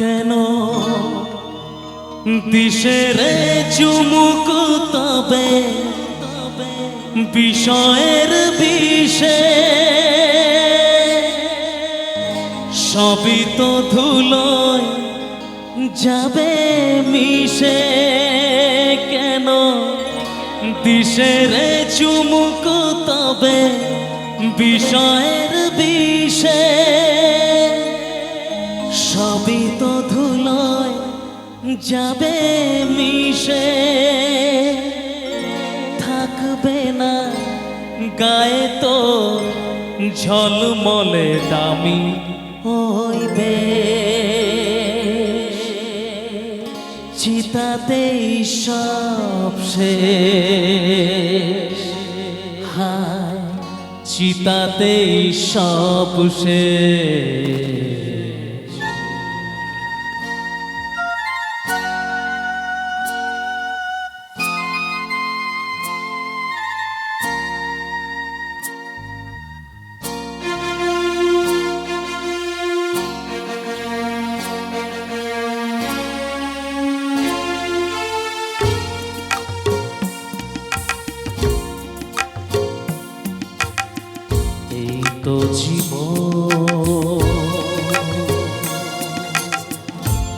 কেন? দিশের চুমুক তবে, বিষয়ের বিষে। সবই তো ধুলোয় যাবে মিশে। কেন? দিশের চুমুক তবে, বিষয়ের বিষে। যাবে মিশে, থাকবে না গায়ে তো ঝলমলে দামি হইবে চিতাতেই সব শেষ। হায়, চিতাতেই সব শেষ। জীবন।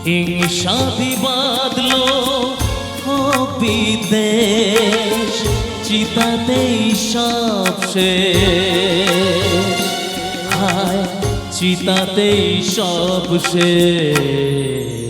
হিংসা বিবাদলো ও বিদেশ চিতাতেই সব শেষ। হায় চিতাতেই সব শেষ।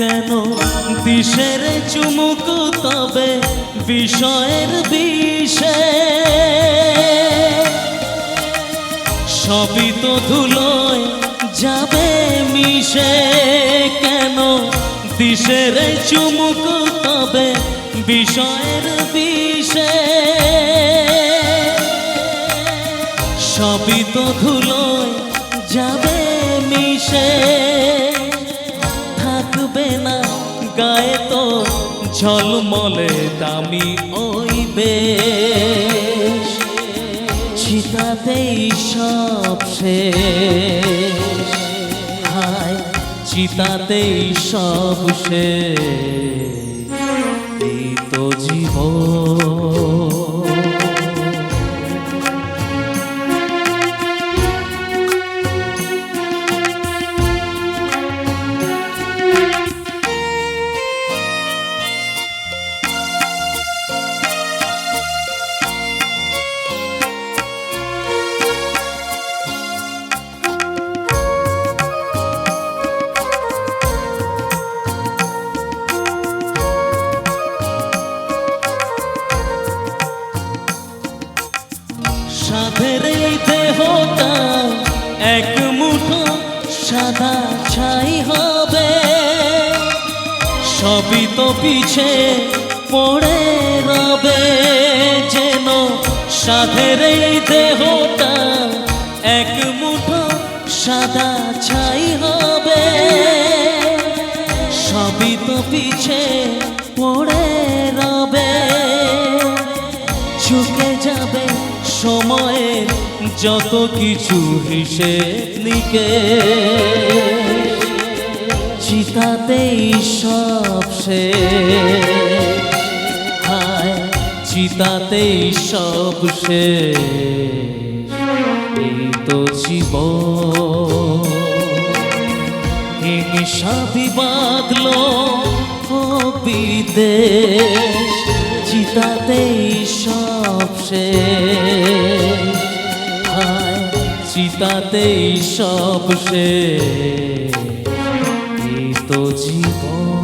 কেন? দিশের চুমুক তবে বিষয়ের বিষে। সবই তো ধুলোয় যাবে মিশে। কেন? দিশের চুমুক তবে বিষয়ের বিষে। সবই তো ধুলোয় ঝলমলে দামি ওই বেশ। চিতাতেই সব শেষ। হায় চিতাতেই সব শেষ। তো জীবন। সাধের দেহটা এক মুঠো সাদা ছাই হবে। সবই তো পিছে পড়ে রবে। যেন সাধের দেহটা এক মুঠো সাদা ছাই হবে। সবই তো পিছে যত কিছু হিসেব নিকে, চিতাতেই সব সে হায়, চিতাতেই সব সে এই তো জীবন। হিংসা বিবাদলো ও বিদেশ, চিতাতেই সব শেষ। চিতাতেই সব এই তো জীবন